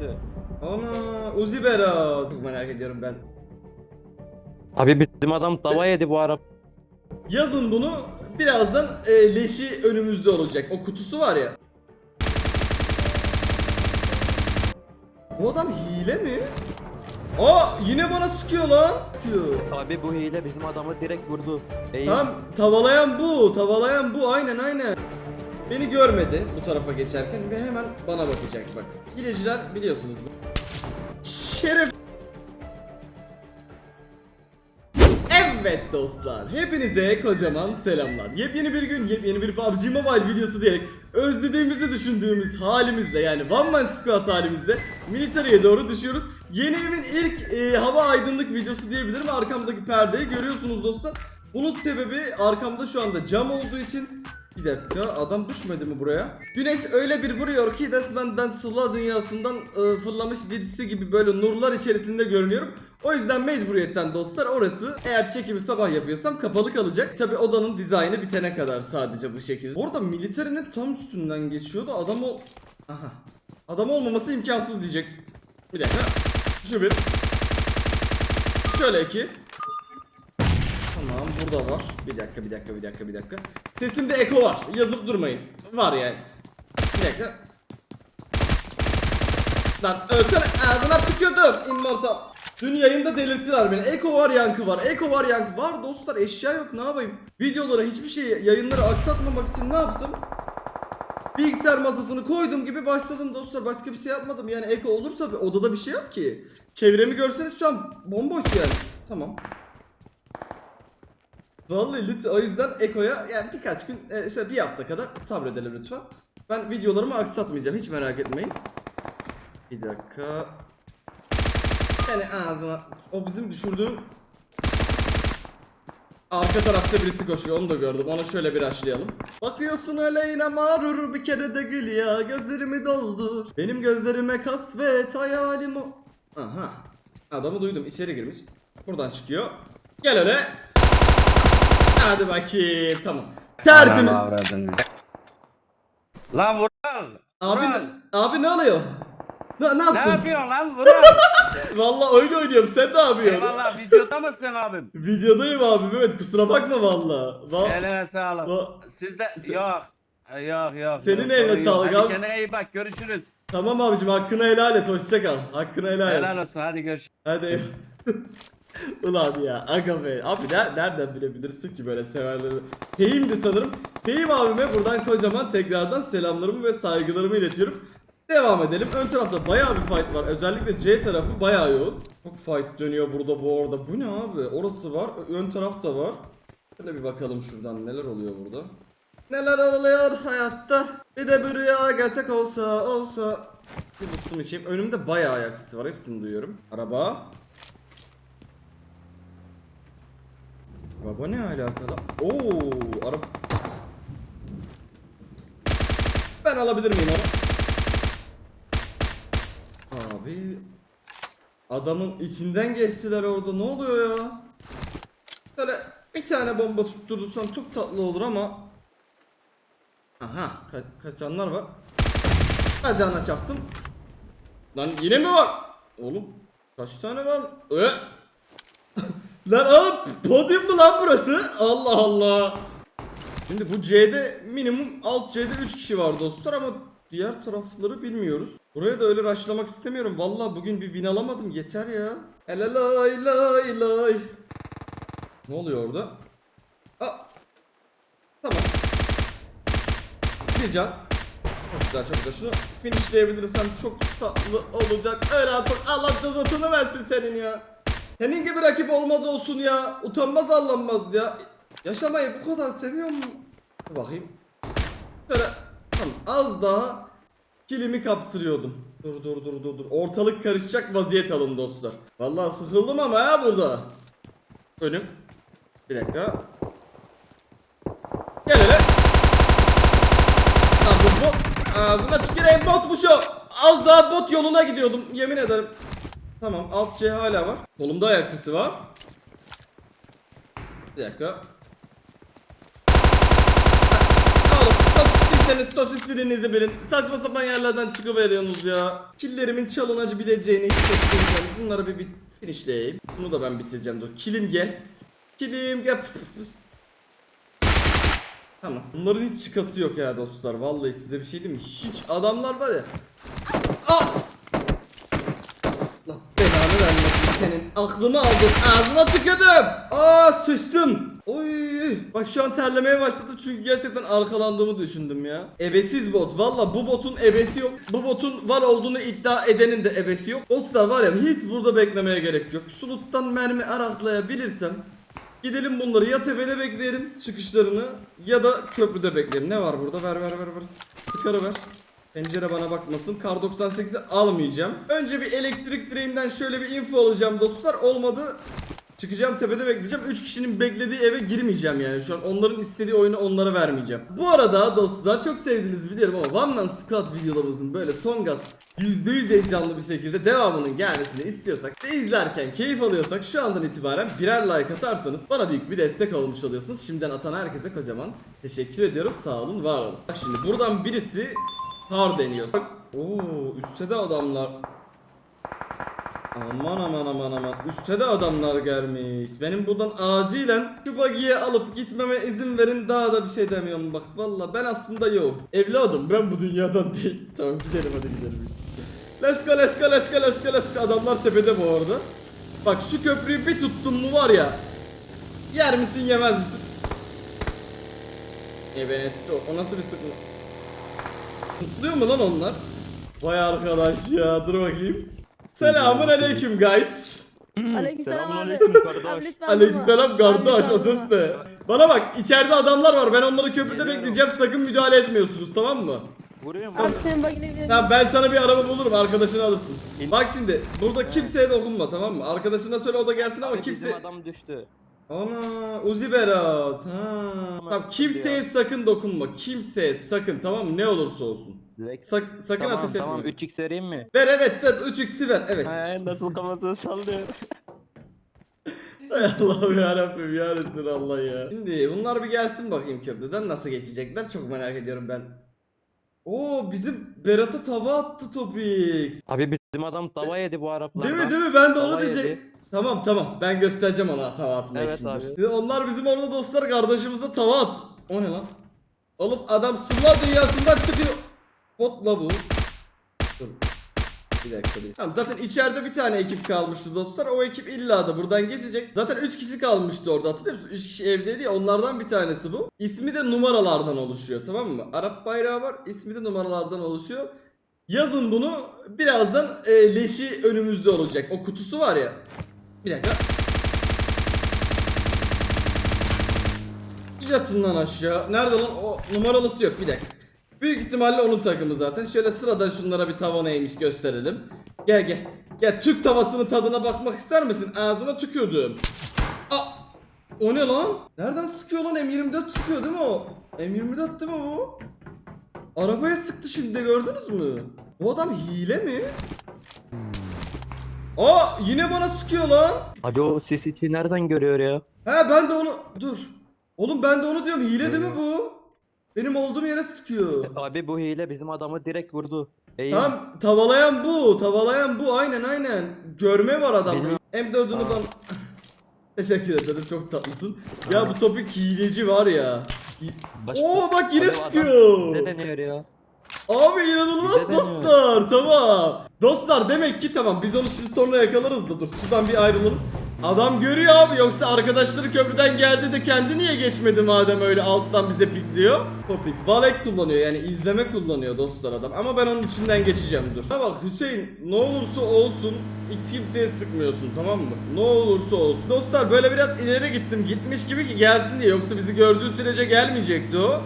düştü. Ana Uzi Berat. Çok merak ediyorum ben. Abi bizim adam tava yedi bu araba. Yazın bunu birazdan e, leşi önümüzde olacak. O kutusu var ya. Bu adam hile mi? Aa yine bana sıkıyor lan. Sıkıyor. Abi bu hile bizim adamı direkt vurdu. Eğil. Tamam tavalayan bu, tavalayan bu aynen aynen. Beni görmedi bu tarafa geçerken ve hemen bana bakacak bak. Hileciler biliyorsunuz. Şeref. Evet dostlar, hepinize kocaman selamlar. Yepyeni bir gün, yepyeni bir PUBG Mobile videosu diyerek özlediğimizi düşündüğümüz halimizle yani One Man Squad halimizle Military'e doğru düşüyoruz. Yeni evin ilk e, hava aydınlık videosu diyebilirim. Arkamdaki perdeyi görüyorsunuz dostlar. Bunun sebebi arkamda şu anda cam olduğu için bir dakika adam düşmedi mi buraya? Güneş öyle bir vuruyor ki resmen ben Sıla dünyasından e, fırlamış birisi gibi böyle nurlar içerisinde görünüyorum. O yüzden mecburiyetten dostlar orası eğer çekimi sabah yapıyorsam kapalı kalacak. Tabi odanın dizaynı bitene kadar sadece bu şekilde. Bu arada militerinin tam üstünden geçiyordu adam o... Aha. Adam olmaması imkansız diyecek. Bir dakika. Şu bir. Şöyle iki. Tamam burada var. Bir dakika bir dakika bir dakika bir dakika. Sesimde eko var. Yazıp durmayın. Var yani. Bir dakika. Lan ölsene ağzına tükürdüm immortal. Dün yayında delirttiler beni. Eko var yankı var. Eko var yankı var. Dostlar eşya yok ne yapayım? Videolara hiçbir şey yayınları aksatmamak için ne yaptım? Bilgisayar masasını koydum gibi başladım dostlar. Başka bir şey yapmadım. Yani eko olur tabi. Odada bir şey yok ki. Çevremi görseniz şu an bomboş yani. Tamam. Vallahi lit o yüzden Eko'ya yani birkaç gün e, şöyle bir hafta kadar sabredelim lütfen. Ben videolarımı aksatmayacağım hiç merak etmeyin. Bir dakika. Yani ağzına o bizim düşürdüğüm Arka tarafta birisi koşuyor onu da gördüm. Onu şöyle bir açlayalım. Bakıyorsun öyle yine mağrur bir kere de gül ya gözlerimi doldur. Benim gözlerime kasvet hayalim o Aha. Adamı duydum içeri girmiş. Buradan çıkıyor. Gel öyle Hadi bakayım tamam Tertemiz avradını. Lan Vural. Abi, Vural. abi ne oluyor? Ne, ne Ne yaptın? yapıyorsun lan Vural? Vallahi oyun oynuyorum sen ne yapıyorsun? Eyvallah videoda mısın abim? Videodayım abi evet kusura bakma valla. Va- Eline sağlık. va- Siz de Sen- yok. Yok yok. Senin yok, eline yok. sağlık Hadi abi. kendine iyi bak görüşürüz. tamam abicim hakkını helal et hoşça kal. Hakkını helal et. Helal olsun hadi görüşürüz. Hadi. Ulan ya aga be. Abi ner- nereden bilebilirsin ki böyle severleri? Fehim'di sanırım. Fehim abime buradan kocaman tekrardan selamlarımı ve saygılarımı iletiyorum. Devam edelim. Ön tarafta bayağı bir fight var. Özellikle C tarafı bayağı yoğun. Çok fight dönüyor burada bu arada. Bu ne abi? Orası var. Ön tarafta var. Şöyle bir bakalım şuradan neler oluyor burada. Neler oluyor hayatta? Bir de bir rüya gerçek olsa olsa. Bir bustum içeyim. Önümde bayağı ayak sesi var. Hepsini duyuyorum. Araba. Araba ne alakalı? Oo, araba. Ben alabilir miyim onu? Abi adamın içinden geçtiler orada. Ne oluyor ya? Böyle bir tane bomba tutturursam çok tatlı olur ama Aha ka- kaçanlar var. Hadi ana çaktım. Lan yine mi var? Oğlum kaç tane var? Ee? Lan oğlum podyum mu lan burası? Allah Allah. Şimdi bu C'de minimum alt C'de 3 kişi var dostlar ama diğer tarafları bilmiyoruz. Buraya da öyle rushlamak istemiyorum. Vallahi bugün bir win alamadım. Yeter ya. Hele lay lay. Ne oluyor orada? Aa. Tamam. Bir can. Çok güzel çok güzel. Şunu finishleyebilirsem çok tatlı olacak. Öyle artık Allah cezasını versin senin ya. Senin gibi rakip olmadı olsun ya. Utanmaz arlanmaz ya. Yaşamayı bu kadar seviyor mu? Bakayım. Şöyle tamam az daha kilimi kaptırıyordum. Dur dur dur dur dur. Ortalık karışacak vaziyet alın dostlar. Vallahi sıkıldım ama ya burada. Önüm. Bir dakika. Gel hele. Lan bu bot. Botmuş o. Az daha bot yoluna gidiyordum yemin ederim. Tamam alt C hala var. Kolumda ayak sesi var. Bir dakika. Giderseniz sosis bilin. Saçma sapan yerlerden çıkıveriyorsunuz ya. Killerimin çalınacı bileceğini hissettireceğim. Bunları bir, bir finishleyeyim. Bunu da ben bitireceğim dur. Kilim gel. Kilim gel. Pıs pıs pıs. Tamam. Bunların hiç çıkası yok ya dostlar. Vallahi size bir şey diyeyim mi? Hiç adamlar var ya. Ah! Allah belanı vermesin senin. Aklımı aldın. Ağzına tükürdüm. Aa sıçtım. Oy. Bak şu an terlemeye başladım çünkü gerçekten arkalandığımı düşündüm ya. Ebesiz bot. Valla bu botun ebesi yok. Bu botun var olduğunu iddia edenin de ebesi yok. Dostlar var ya hiç burada beklemeye gerek yok. Suluttan mermi araklayabilirsem Gidelim bunları ya tepede bekleyelim çıkışlarını ya da köprüde bekleyelim. Ne var burada? Ver ver ver ver. Sıkarı ver. Pencere bana bakmasın. Kar 98'i almayacağım. Önce bir elektrik direğinden şöyle bir info alacağım dostlar. Olmadı. Çıkacağım tepede bekleyeceğim. 3 kişinin beklediği eve girmeyeceğim yani. Şu an onların istediği oyunu onlara vermeyeceğim. Bu arada dostlar çok sevdiğinizi biliyorum ama One Man Squad videolarımızın böyle son gaz %100 heyecanlı bir şekilde devamının gelmesini istiyorsak ve izlerken keyif alıyorsak şu andan itibaren birer like atarsanız bana büyük bir destek olmuş oluyorsunuz. Şimdiden atan herkese kocaman teşekkür ediyorum. Sağ olun, var olun. Bak şimdi buradan birisi har deniyor. Oo, üstte de adamlar. Aman aman aman aman. Üste de adamlar gelmiş. Benim buradan acilen şu bagiye alıp gitmeme izin verin. Daha da bir şey demiyorum bak. Valla ben aslında yok. Evladım ben bu dünyadan değil. Tamam gidelim hadi gidelim. Let's go let's go let's go let's go let's go. Adamlar tepede bu arada. Bak şu köprüyü bir tuttum mu var ya. Yer misin yemez misin? Evet o nasıl bir sıkma? Tutluyor mu lan onlar? Vay arkadaş ya dur bakayım. Selamun aleyküm guys. Aleykümselam abi. Selamünaleyküm kardeş. Abi lütfen Aleykümselam kardeş o ses ne? Bana bak içeride adamlar var ben onları köprüde Geliyorum. bekleyeceğim sakın müdahale etmiyorsunuz tamam mı? Vuruyor mu? Abi senin bagine gidelim. Tamam ben sana bir araba bulurum arkadaşını alırsın. Bak şimdi burada kimseye dokunma tamam mı? Arkadaşına söyle o da gelsin ama Abi kimse... Bizim adam düştü. Ana Uzi Berat ha. Tamam kimseye sakın dokunma kimseye sakın tamam mı ne olursa olsun. Direkt. Sak- sakın Tamam ateş etme. tamam 3x vereyim mi? Ver evet evet 3x'i ver evet. He nasıl kafasını sallıyor. Hay Allah'ım yarabbim ya Resulallah ya. Şimdi bunlar bir gelsin bakayım köprüden nasıl geçecekler çok merak ediyorum ben. Oo bizim Berat'a tava attı Topix. Abi bizim adam tava yedi bu Araplardan. Değil mi değil mi ben de onu Tava diyecek. yedi. Tamam tamam ben göstereceğim ona tava atmayı Evet şimdi. abi. Onlar bizim orada dostlar kardeşimize tava at. O ne lan? Oğlum adam sırlar dünyasından çıkıyor. Bot la bu. Dur. Bir dakika değil. Tamam zaten içeride bir tane ekip kalmıştı dostlar. O ekip illa da buradan geçecek. Zaten 3 kişi kalmıştı orada hatırlıyor musun? 3 kişi evdeydi ya onlardan bir tanesi bu. İsmi de numaralardan oluşuyor tamam mı? Arap bayrağı var. İsmi de numaralardan oluşuyor. Yazın bunu birazdan e, leşi önümüzde olacak. O kutusu var ya. Bir dakika. Yatın aşağı. Nerede lan? O numaralısı yok. Bir dakika. Büyük ihtimalle onun takımı zaten. Şöyle sıradan şunlara bir tava neymiş gösterelim. Gel gel. Gel Türk tavasının tadına bakmak ister misin? Ağzına tükürdüm. Aa, o ne lan? Nereden sıkıyor lan? M24 sıkıyor değil mi o? M24 değil mi o? Arabaya sıktı şimdi gördünüz mü? Bu adam hile mi? Aa yine bana sıkıyor lan. Abi o CCTV nereden görüyor ya? He ben de onu dur. Oğlum ben de onu diyorum hile değil mi bu? Benim olduğum yere sıkıyor. Abi bu hile bizim adamı direkt vurdu. İyi. Tamam tavalayan bu tavalayan bu aynen aynen. Görme var adamda. Benim- Hem de ödünü bana... Teşekkür ederim çok tatlısın. Ya bu topik hileci var ya. Oo bak yine adam sıkıyor. Ne deniyor ya? Abi inanılmaz Bize dostlar tamam. Dostlar demek ki tamam biz onu şimdi sonra yakalarız da dur şuradan bir ayrılalım. Adam görüyor abi yoksa arkadaşları köprüden geldi de kendi niye geçmedi madem öyle alttan bize pikliyor. Topik Valek kullanıyor yani izleme kullanıyor dostlar adam ama ben onun içinden geçeceğim dur. Ha bak Hüseyin ne olursa olsun X kimseye sıkmıyorsun tamam mı? Ne olursa olsun. Dostlar böyle biraz ileri gittim gitmiş gibi ki gelsin diye yoksa bizi gördüğü sürece gelmeyecekti o.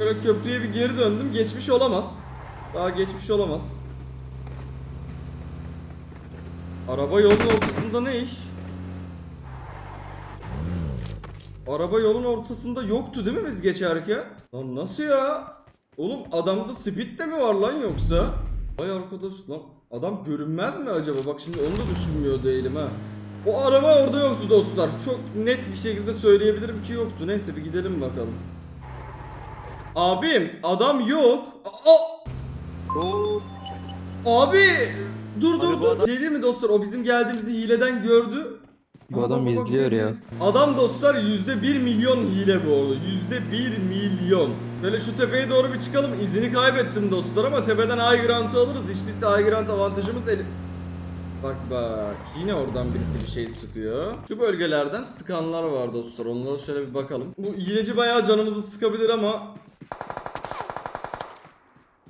Böyle köprüye bir geri döndüm. Geçmiş olamaz. Daha geçmiş olamaz. Araba yolun ortasında ne iş? Araba yolun ortasında yoktu değil mi biz geçerken? Lan nasıl ya? Oğlum adamda speed de mi var lan yoksa? Vay arkadaş lan adam görünmez mi acaba? Bak şimdi onu da düşünmüyor değilim ha. O araba orada yoktu dostlar. Çok net bir şekilde söyleyebilirim ki yoktu. Neyse bir gidelim bakalım. Abim adam yok. Oo. abi dur dur Abi bu dur. adam- Şey değil mi dostlar o bizim geldiğimizi hileden gördü. Bu Aa, adam bak, bak, bak, izliyor ya. Adam dostlar yüzde bir milyon hile bu arada. Yüzde bir milyon. Böyle şu tepeye doğru bir çıkalım. İzini kaybettim dostlar ama tepeden high grant'ı alırız. İşte ise high grant avantajımız el... Bak bak yine oradan birisi bir şey sıkıyor. Şu bölgelerden sıkanlar var dostlar. Onlara şöyle bir bakalım. Bu hileci bayağı canımızı sıkabilir ama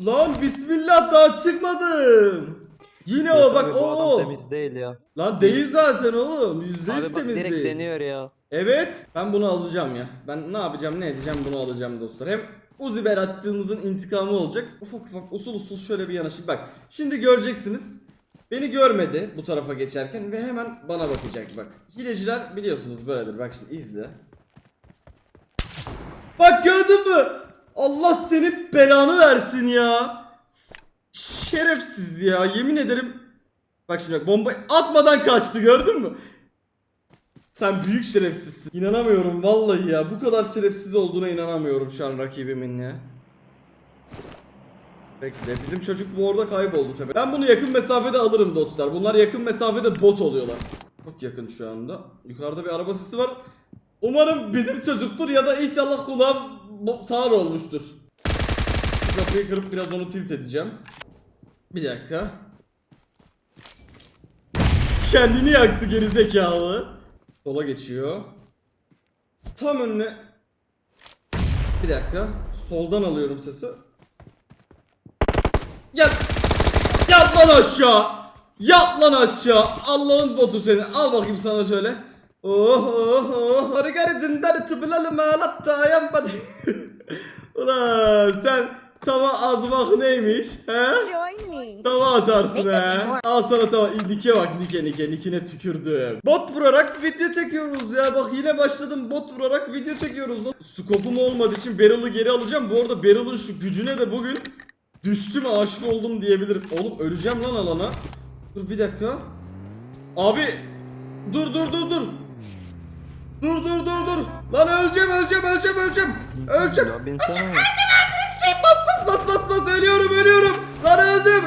Lan bismillah daha çıkmadım. Yine o bak adam o. temiz değil ya. Lan değil zaten oğlum. Yüzde Abi yüz bak temiz direkt değil. deniyor ya. Evet. Ben bunu alacağım ya. Ben ne yapacağım ne edeceğim bunu alacağım dostlar. Hem Uzi Bel attığımızın intikamı olacak. Ufak ufak usul usul şöyle bir yanaşayım. Bak şimdi göreceksiniz. Beni görmedi bu tarafa geçerken ve hemen bana bakacak bak. Hileciler biliyorsunuz böyledir. Bak şimdi izle. Bak gördün mü? Allah senin belanı versin ya. Şerefsiz ya yemin ederim. Bak şimdi bak bomba atmadan kaçtı gördün mü? Sen büyük şerefsizsin. İnanamıyorum vallahi ya. Bu kadar şerefsiz olduğuna inanamıyorum şu an rakibimin ya. Bekle. Bizim çocuk bu orada kayboldu tabii. Ben bunu yakın mesafede alırım dostlar. Bunlar yakın mesafede bot oluyorlar. Çok yakın şu anda. Yukarıda bir araba sesi var. Umarım bizim çocuktur ya da inşallah kulağım sağır olmuştur. Şu Kapıyı kırıp biraz onu tilt edeceğim. Bir dakika. Kendini yaktı gerizekalı. Sola geçiyor. Tam önüne. Bir dakika. Soldan alıyorum sesi. Yat. Yat lan aşağı. Yat lan aşağı. Allah'ın botu seni. Al bakayım sana şöyle. Oh oh oh. Margarit'inden tıbılalım alatta yanmadı. Ulan sen tava azmak neymiş? He? Join me. Tava atarsın he. Al sana tava. Nike bak Nike Nike. Nike'ne tükürdüm. Bot vurarak video çekiyoruz ya. Bak yine başladım. Bot vurarak video çekiyoruz. Skopum olmadığı için Barrel'ı geri alacağım. Bu arada Barrel'ın şu gücüne de bugün düştüm aşık oldum diyebilirim. Oğlum öleceğim lan alana. Dur bir dakika. Abi. Dur dur dur dur. Dur dur dur dur. Lan öleceğim öleceğim öleceğim öleceğim. Öleceğim. Ya binsene. Şey bas bas bas bas bas ölüyorum ölüyorum. Lan öldüm.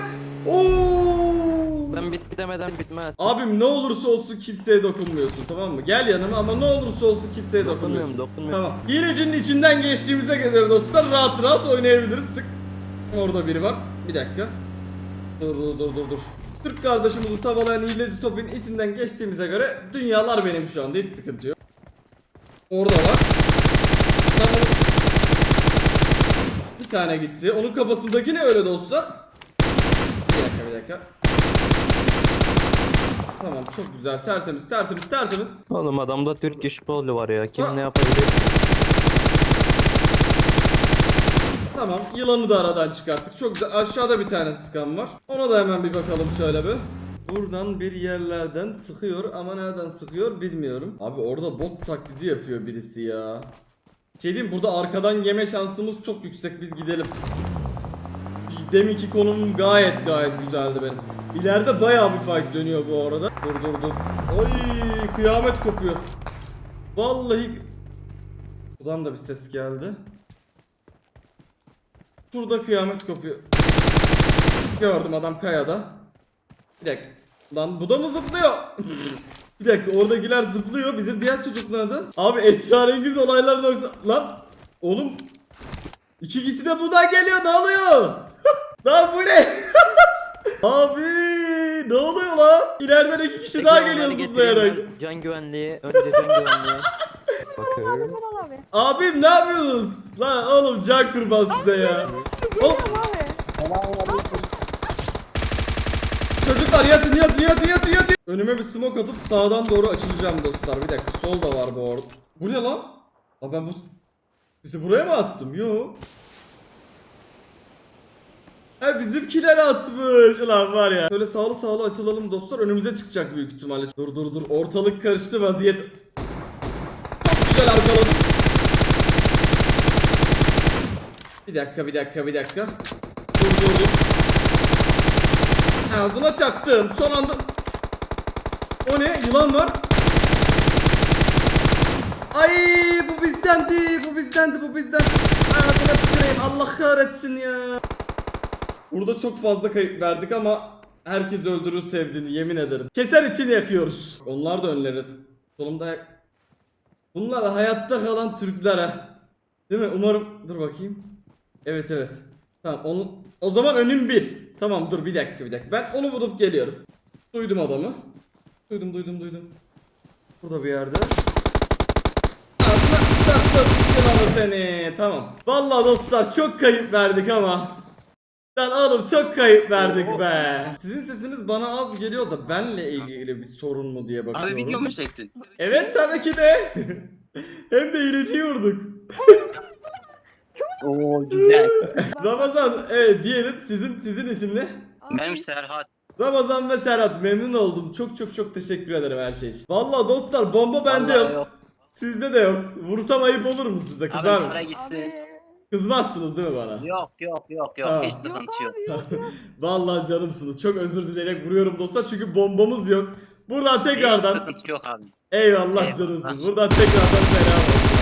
Oo. Ben bit demeden bitmez. Abim ne olursa olsun kimseye dokunmuyorsun tamam mı? Gel yanıma ama ne olursa olsun kimseye dokunmuyorsun. Dokunmuyorum dokunmuyorum. Tamam. Hilecinin içinden geçtiğimize göre dostlar rahat rahat oynayabiliriz. Sık. Orada biri var. Bir dakika. Dur dur dur dur dur. Türk kardeşimizi tavalayan hileci topun içinden geçtiğimize göre dünyalar benim şu anda hiç sıkıntı yok. Orada var. Tamam. Bir tane gitti. Onun kafasındaki ne öyle dostlar? Bir dakika bir dakika. Tamam çok güzel tertemiz tertemiz tertemiz. Oğlum adamda Türk iş polu var ya. Kim Ha. ne yapabilir? Tamam yılanı da aradan çıkarttık. Çok güzel. Aşağıda bir tane sıkan var. Ona da hemen bir bakalım şöyle bir. Buradan bir yerlerden sıkıyor ama nereden sıkıyor bilmiyorum. Abi orada bot taklidi yapıyor birisi ya. Şey burada arkadan yeme şansımız çok yüksek biz gidelim. Deminki konumum gayet gayet güzeldi benim. İleride bayağı bir fight dönüyor bu arada. Dur dur dur. Oy kıyamet kopuyor. Vallahi Buradan da bir ses geldi. Şurada kıyamet kopuyor. Gördüm adam kayada. Bir dakika. Lan bu da mı zıplıyor? bir dakika oradakiler zıplıyor. Bizim diğer çocuk nerede? Abi esrarengiz olaylar nokta... Lan oğlum. İki kişi de buradan geliyor ne oluyor? lan bu ne? Abi ne oluyor lan? İleriden iki kişi daha geliyor zıplayarak. Can güvenliği. Önce can güvenliği. Bakıyorum. Abim ne yapıyorsunuz? Lan oğlum can kurban size ya. Oğlum Çocuklar yatın yatın yatın yatın yatın. Önüme bir smoke atıp sağdan doğru açılacağım dostlar. Bir dakika sol da var bu arada. Bu ne lan? Aa ben bu... Bizi buraya mı attım? Yo. Ha bizimkiler atmış. Ulan var ya. Şöyle sağlı sağlı açılalım dostlar. Önümüze çıkacak büyük ihtimalle. Dur dur dur. Ortalık karıştı vaziyet. Çok güzel arkaladım. Bir dakika bir dakika bir dakika. Dur dur dur. Ağzına çaktım. Son anda... O ne? Yılan var. Ay bu bizdendi, bu bizdendi, bu bizden. Ağzına tüküreyim Allah kahretsin ya. Burada çok fazla kayıp verdik ama herkes öldürür sevdiğini yemin ederim. Keser için yakıyoruz. Onlar da önleriz. Sonunda yak- Bunlar hayatta kalan Türkler ha. Değil mi? Umarım dur bakayım. Evet evet. Tamam onu o zaman önüm bir. Tamam dur bir dakika bir dakika. Ben onu bulup geliyorum. Duydum adamı. Duydum duydum duydum. Burada bir yerde. Yılanı seni. Tamam. Vallahi dostlar çok kayıp verdik ama. Lan oğlum çok kayıp verdik be. Sizin sesiniz bana az geliyor da benle ilgili bir sorun mu diye bakıyorum. Abi video mu çektin? Evet tabii ki de. Hem de hileciyi vurduk. Oo güzel. Ramazan evet diyelim sizin sizin isim ne? Benim Serhat. Ramazan ve Serhat memnun oldum. Çok çok çok teşekkür ederim her şey için. Vallahi dostlar bomba bende Vallahi yok. Sizde de yok. Vursam ayıp olur mu size? Abi Kızar para mısın? gitsin. Kızmazsınız değil mi bana? Yok yok yok yok. Tamam. Hiç sıkıntı yok. Vallahi canımsınız. Çok özür dileyerek vuruyorum dostlar çünkü bombamız yok. Buradan Hiç tekrardan sıkıntı yok abi. eyvallah Eyvallah. canımsın. Buradan tekrardan selam olsun.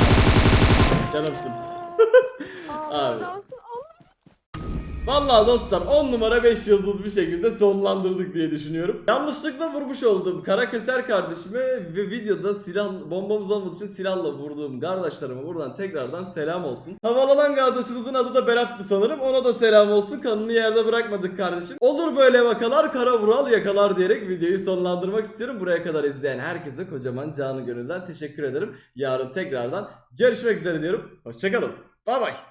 abi. Canımsınız. Abi. Vallahi dostlar 10 numara 5 yıldız bir şekilde sonlandırdık diye düşünüyorum. Yanlışlıkla vurmuş olduğum Karakeser kardeşime ve videoda silah bombamız olmadığı için silahla vurduğum kardeşlerime buradan tekrardan selam olsun. Havalanan kardeşimizin adı da Berat'tı sanırım. Ona da selam olsun. Kanını yerde bırakmadık kardeşim. Olur böyle vakalar kara vural yakalar diyerek videoyu sonlandırmak istiyorum. Buraya kadar izleyen herkese kocaman canı gönülden teşekkür ederim. Yarın tekrardan görüşmek üzere diyorum. Hoşçakalın. Bay bay.